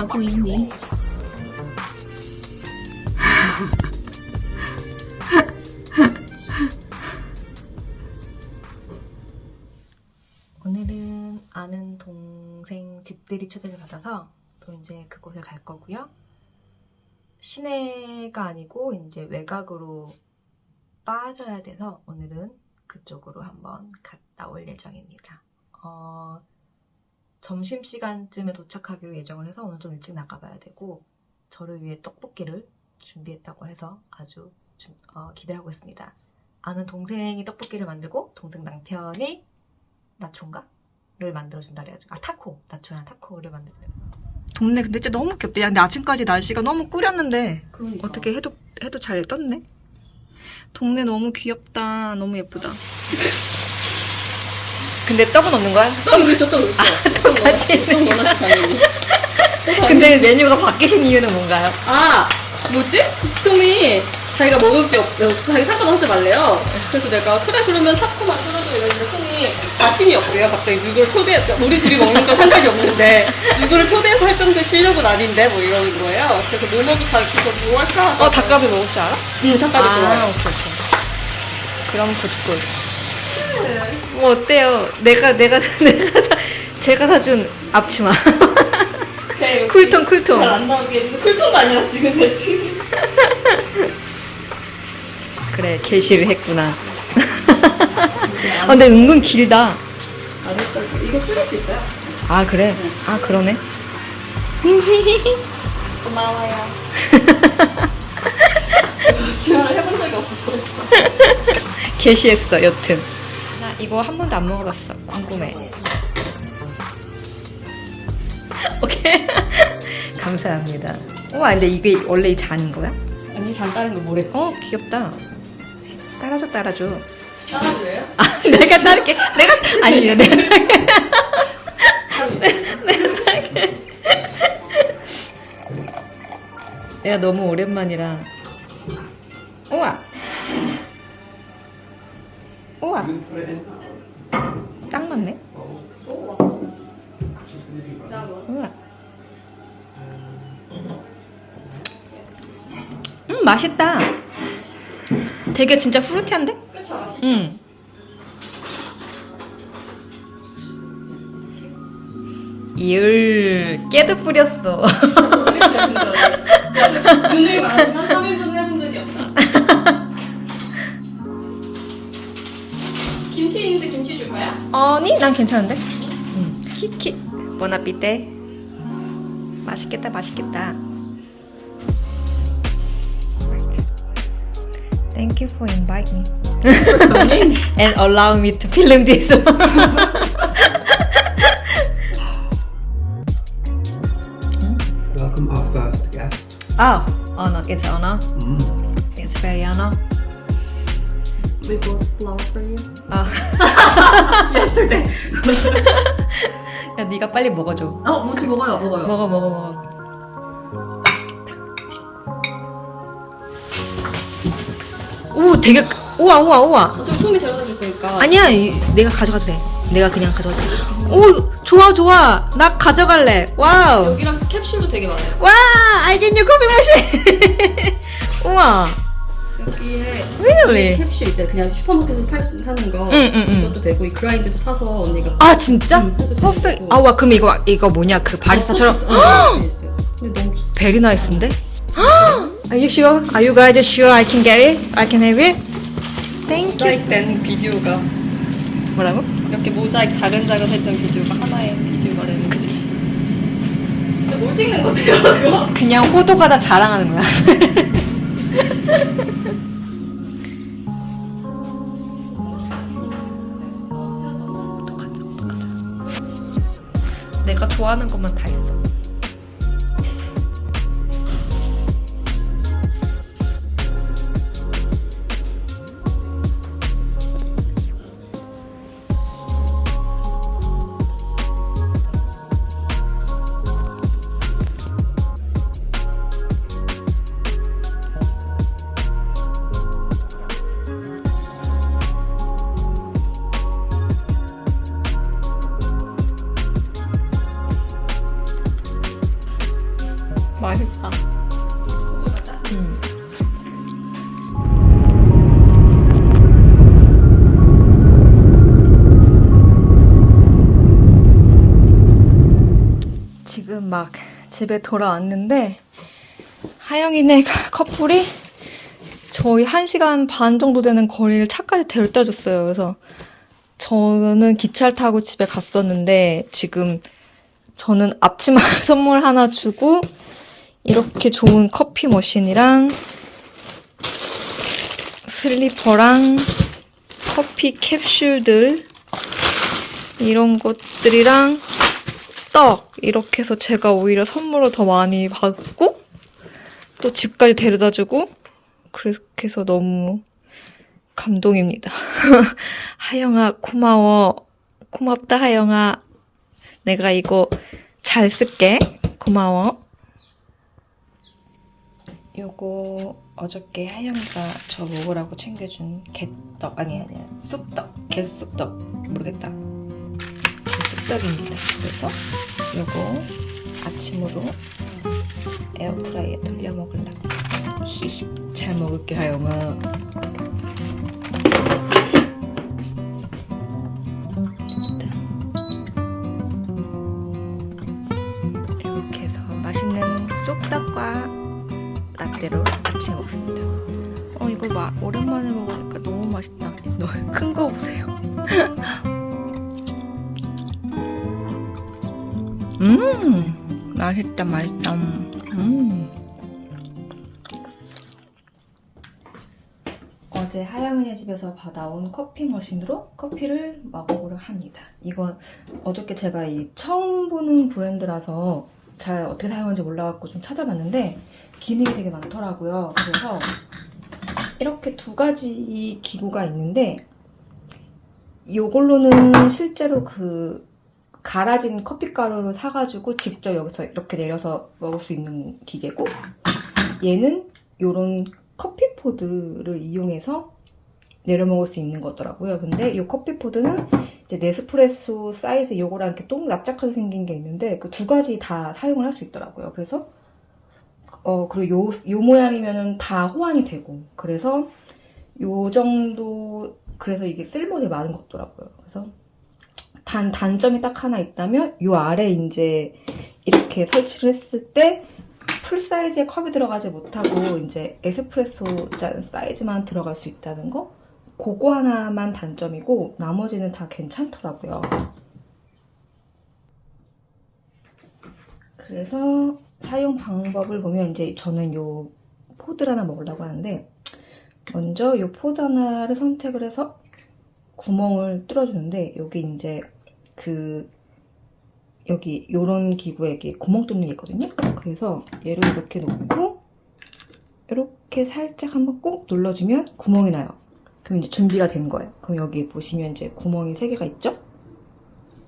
하고 있니? 오늘은 아는 동생 집들이 초대를 받아서 또 이제 그곳에 갈 거고요. 시내가 아니고 이제 외곽으로 빠져야 돼서 오늘은 그쪽으로 한번 갔다 올 예정입니다. 어, 점심시간쯤에 도착하기로 예정을 해서 오늘 좀 일찍 나가봐야 되고 저를 위해 떡볶이를 준비했다고 해서 아주 준- 어, 기대하고 있습니다. 아는 동생이 떡볶이를 만들고 동생 남편이 나초인가?를 만들어준다 그래가지고 아 타코! 나초랑 타코를 만들어줘요. 동네 근데 진짜 너무 귀엽다. 야, 근데 아침까지 날씨가 너무 꾸렸는데 그러니까. 어떻게 해도 해도 잘 떴네. 동네 너무 귀엽다. 너무 예쁘다. 근데 떡은 없는 거야? 떡 여기 있어, 떡 여기 있어. 떡 똑같이 넣어놨지, 떡 넣어놨지, 당연히. 근데 메뉴가 바뀌신 이유는 뭔가요? 아, 뭐지? 톰이 자기가 먹을 게 없, 자기 상관 하지 말래요. 그래서 내가 그래 그러면 타코 만들어줘 이랬는데 톰이 자신이 없대요. 갑자기 누구를 초대해 우리 둘이 먹는 건 상관이 없는데 누구를 초대해서 할 정도의 실력은 아닌데 뭐 이러는 거예요. 그래서 뭐 먹이 자기 그거 뭐 할까? 어 닭갈비 먹을 줄 알아? 응, 닭갈비 좋아해. 오케이 오케이. 그럼 굿굿. 뭐 어때요? 내가 내가 내가 사- 제가 사준 앞치마. 네, 쿨톤 쿨톤. 잘안 나오게 쿨톤도 아니라 지금 내 지금. 그래 게시를 했구나. 아 근데 은근 길다. 안 했다. 이거 줄일 수 있어요? 아 그래? 아 그러네. 고마워요. 지원을 해본 적이 없었어. 게시했어 여튼. 나 이거 한 번도 안 먹어봤어. 궁금해. 오케이. 감사합니다. 우와 근데 이게 원래 이 잔인 거야? 언니 잔 다른 거 뭐래? 어 귀엽다. 따라줘 따라줘. 따라줘요? 아 내가 따를게. 내가 아니 내가 따를게. 내가 너무 오랜만이라. 우와. 우와. 딱 맞네. 우와. 음 맛있다. 되게 진짜 프루티한데? 그쵸, 맛있 응. 이을 깨도 뿌렸어. 눈을 많지만 3 아니, 난 괜찮은데? 응. 키키. 보나피테. 맛있겠다, 맛있겠다. Thank you for inviting me. and allow me to film this. Welcome our first guest. oh, honor. It's honor. Mm. It's very honor. We bought flour for you. 아, Yesterday. 야, 네가 빨리 먹어줘. 어, 뭐지 먹어요, 먹어요. 먹어 먹어 먹어 맛있겠다 오 되게 크- 우와 우와 우와 어차피 톰이 데려다 줄 거니까. 아니야 이- 내가 가져가도 돼 내가 그냥 가져가도 돼 오 좋아 좋아 나 가져갈래 와우 여기랑 캡슐도 되게 많아요. 와 알겠냐 커피 머신 우와 여기에 Really? 이 캡슐 있잖아요. 그냥 슈퍼마켓에서 팔 수- 파는 거. 응, 응, 응. 이것도 되고 이 그라인드도 사서 언니가. 아 진짜? 응, 해도 퍼펙트 되고. 아와 그럼 이거 이거 뭐냐 그 바리스타처럼 어, 있어요. 근데 너무 좋- 베리 나이스인데? Are you sure? Are you guys sure I can get it? I can have it? Thank you. 모자이크 된 비디오가 뭐라고? 이렇게 모자이크 자근자근했던 비디오가 하나의 비디오가 되는 거지. 근데 뭘 찍는 그거? 그냥 호도가 다 자랑하는 거야. 좋아 좋아하는 것만 다 있어. 지금 막 집에 돌아왔는데 하영이네 커플이 저희 1시간 반 정도 되는 거리를 차까지 데려다 줬어요. 그래서 저는 기차를 타고 집에 갔었는데 지금 저는 앞치마 선물 하나 주고 이렇게 좋은 커피 머신이랑 슬리퍼랑 커피 캡슐들 이런 것들이랑 떡 이렇게 해서 제가 오히려 선물을 더 많이 받고 또 집까지 데려다 주고 그렇게 해서 너무 감동입니다. 하영아 고마워. 고맙다 하영아. 내가 이거 잘 쓸게. 고마워. 요거 어저께 하영이가 저 먹으라고 챙겨준 개떡 아니 아니 쑥떡 개쑥떡 모르겠다 쑥떡입니다 그래서 요거 아침으로 에어프라이에 돌려 먹으려고 잘 먹을게 하영아 이렇게 해서 맛있는 쑥떡과 라떼로 같이 먹습니다. 어 이거 마, 오랜만에 먹으니까 너무 맛있다. 큰 거 보세요. 음 맛있다 맛있다. 음. 어제 하영이네 집에서 받아온 커피 머신으로 커피를 먹어보려 합니다. 이건 어저께 제가 이 처음 보는 브랜드라서 잘 어떻게 사용하는지 몰라갖고 좀 찾아봤는데 기능이 되게 많더라고요. 그래서 이렇게 두 가지 기구가 있는데 이걸로는 실제로 그 갈아진 커피가루를 사가지고 직접 여기서 이렇게 내려서 먹을 수 있는 기계고 얘는 요런 커피 포드를 이용해서 내려 먹을 수 있는 거더라고요. 근데 이 커피 포드는 이제 네스프레소 사이즈 요거랑 이렇게 똥 납작하게 생긴 게 있는데 그 두 가지 다 사용을 할 수 있더라고요. 그래서 어 그리고 요, 요 모양이면은 다 호환이 되고 그래서 요 정도 그래서 이게 쓸모가 되게 많은 것 같더라고요. 그래서 단 단점이 딱 하나 있다면 요 아래 이제 이렇게 설치를 했을 때 풀 사이즈의 컵이 들어가지 못하고 이제 에스프레소 잔 사이즈만 들어갈 수 있다는 거 그거 하나만 단점이고 나머지는 다 괜찮더라고요. 그래서 사용 방법을 보면 이제 저는 요 포드 하나 먹으려고 하는데 먼저 요 포드 하나를 선택을 해서 구멍을 뚫어주는데 여기 이제 그 여기 요런 기구에 이렇게 구멍 뚫는 게 있거든요. 그래서 얘를 이렇게 놓고 이렇게 살짝 한번 꾹 눌러주면 구멍이 나요. 그럼 이제 준비가 된 거예요. 그럼 여기 보시면 이제 구멍이 세 개가 있죠?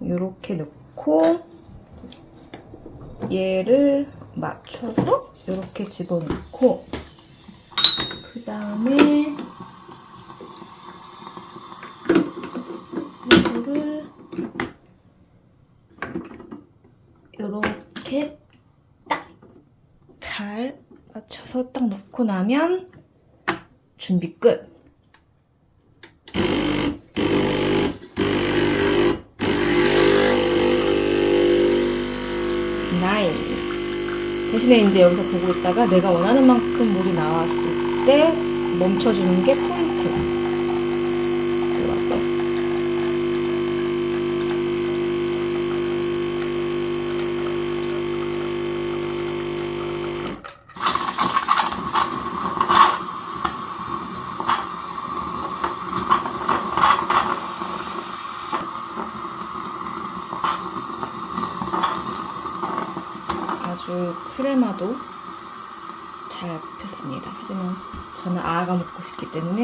이렇게 넣고 얘를 맞춰서 이렇게 집어넣고 그 다음에 이거를 이렇게 딱 잘 맞춰서 딱 놓고 나면 준비 끝. 나이스. 대신에 이제 여기서 보고 있다가 내가 원하는 만큼 물이 나왔을 때 멈춰주는 게 포인트.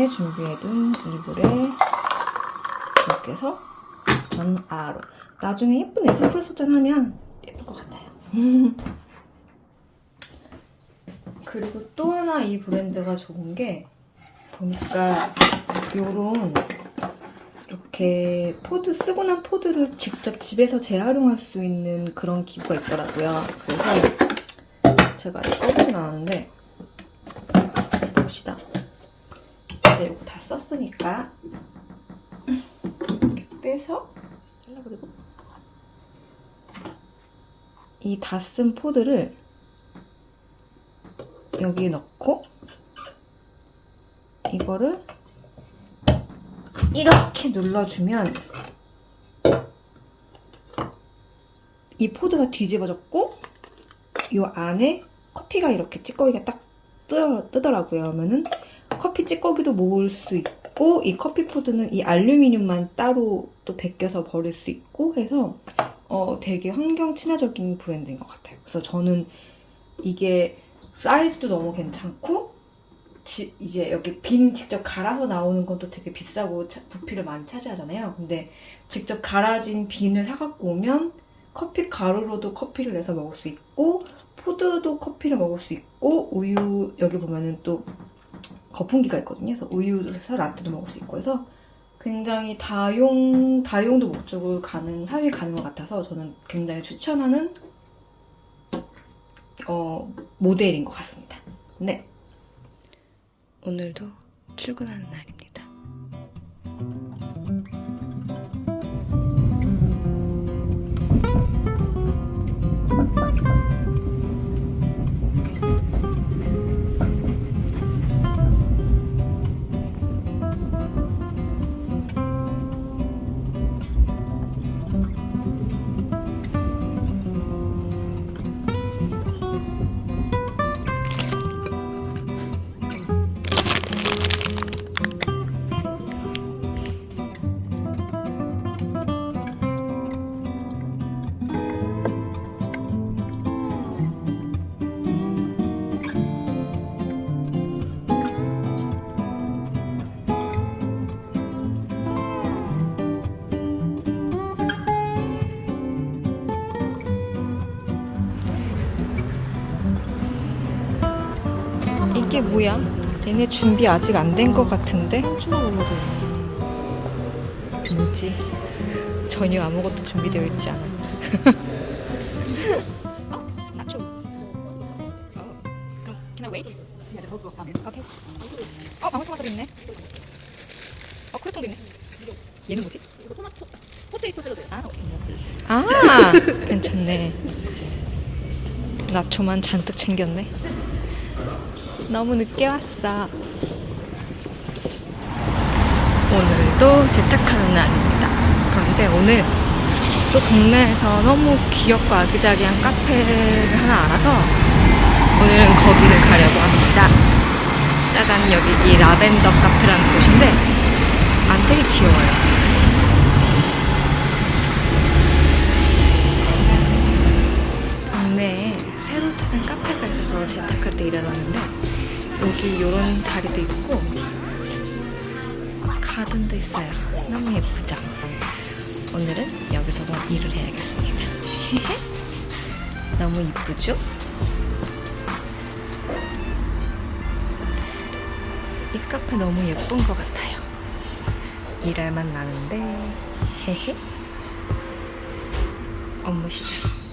때문에 준비해둔 이불에 이렇게 해서 저는 아로 나중에 예쁜 에스프레소 잔 하면 예쁠 것 같아요. 그리고 또 하나 이 브랜드가 좋은 게 보니까 요런 이렇게 포드 쓰고 난 포드를 직접 집에서 재활용할 수 있는 그런 기구가 있더라고요. 그래서 제가 써보진 않았는데 봅시다. 이제 썼으니까 이렇게 빼서 잘라버리고 이 다 쓴 포드를 여기에 넣고 이거를 이렇게 눌러주면 이 포드가 뒤집어졌고 이 안에 커피가 이렇게 찌꺼기가 딱 뜨, 뜨더라고요. 그러면은 커피 찌꺼기도 모을 수 있고 이 커피 포드는 이 알루미늄만 따로 또 벗겨서 버릴 수 있고 해서 어, 되게 환경 친화적인 브랜드인 것 같아요. 그래서 저는 이게 사이즈도 너무 괜찮고 지- 이제 여기 빈 직접 갈아서 나오는 건 또 되게 비싸고 차- 부피를 많이 차지하잖아요. 근데 직접 갈아진 빈을 사갖고 오면 커피 가루로도 커피를 내서 먹을 수 있고 포드도 커피를 먹을 수 있고 우유 여기 보면은 또 거품기가 있거든요. 그래서 우유를 해서 라떼도 먹을 수 있고 해서 굉장히 다용 다용도 목적으로 가능 사용이 가능한 것 같아서 저는 굉장히 추천하는 어, 모델인 것 같습니다. 네. 오늘도 출근하는 날입니다. 이게 뭐야? 얘네 준비 아직 안 된 것 같은데? 뭐지? 전혀 아무것도 준비되어 있지 않아. 어? 나초. 어, 그럼 can I wait? 오케이. 어, 방울토마토도 있네. 어, 크루통도 있네. 얘는 뭐지? 포테이토 샐러드. 아, 오케이. 아, 괜찮네. 나초만 잔뜩 챙겼네. 너무 늦게 왔어. 오늘도 재택하는 날입니다. 그런데 오늘 또 동네에서 너무 귀엽고 아기자기한 카페를 하나 알아서 오늘은 거기를 가려고 합니다. 짜잔, 여기 이 라벤더 카페라는 곳인데 안 되게 귀여워요. 동네에 새로 찾은 카페가 있어서 재택할 때 일하러 왔는데 여기 이런 자리도 있고 가든도 있어요. 너무 예쁘죠? 오늘은 여기서 뭐 일을 해야겠습니다. 너무 이쁘죠? 이 카페 너무 예쁜 것 같아요. 일할 맛 나는데 헤헤 업무 시작.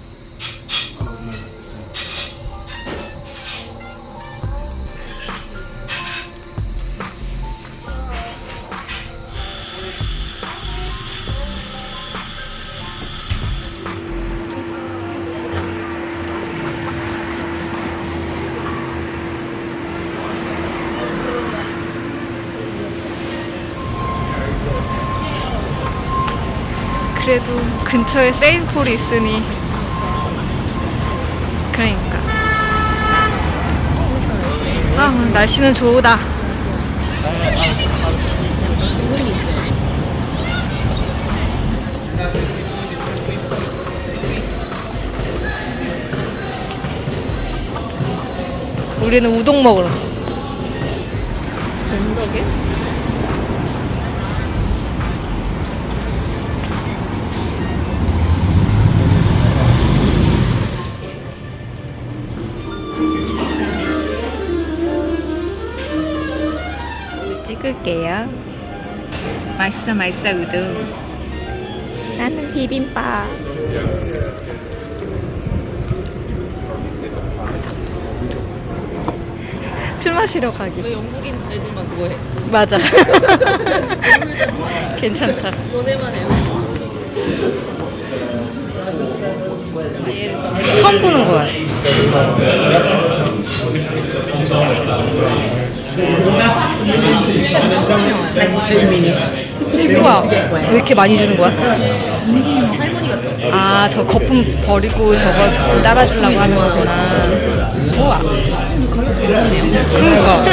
그래도 근처에 세인폴이 있으니 그러니까 아 날씨는 좋다 우리는 우동 먹으러. 전덕에? 찍을게요. 맛있어 맛있어 우동. 나는 비빔밥. 술 마시러 가기. 왜 영국인 애들만 그거 해? 맞아. 괜찮다. 너네만 해. 처음 보는 거야. 우와, 왜 이렇게 많이 주는 거야? 아, 저 거품 버리고 저거 따라주려고 하는 거구나. 우와. 그러니까.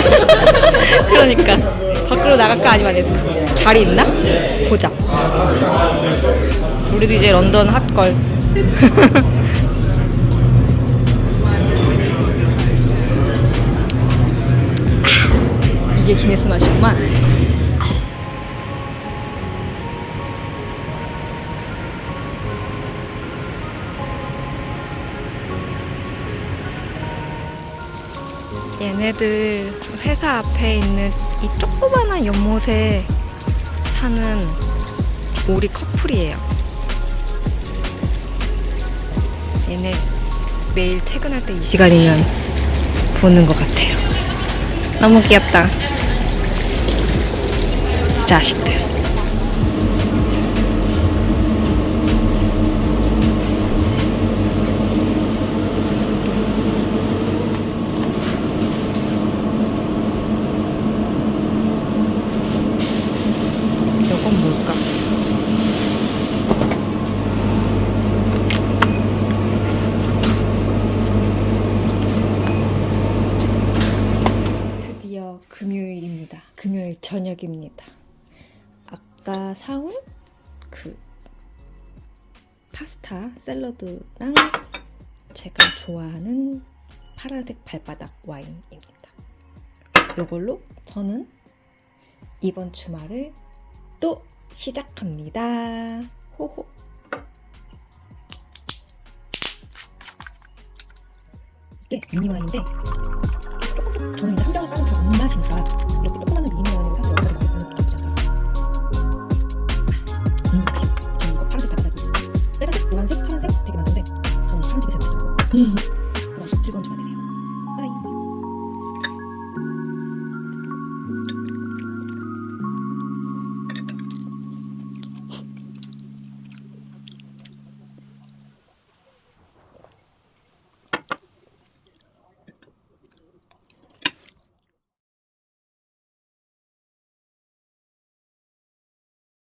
그러니까. 밖으로 나갈까 아니면? 자리 있나? 보자. 우리도 이제 런던 핫걸. 이게 기네스 맛이구만. 얘네들 회사 앞에 있는 이 조그만한 연못에 사는 오리 커플이에요. 얘네 매일 퇴근할 때 이 시간이면 보는 것 같아요. 너무 귀엽다. 자식들. 이건 뭘까? 드디어 금요일 저녁입니다. 아까 사온 그 파스타 샐러드랑 제가 좋아하는 파란색 발바닥 와인입니다. 이걸로 저는 이번 주말을 또 시작합니다. 호호. 이게 미니 와인인데 저는 병을 따로 잘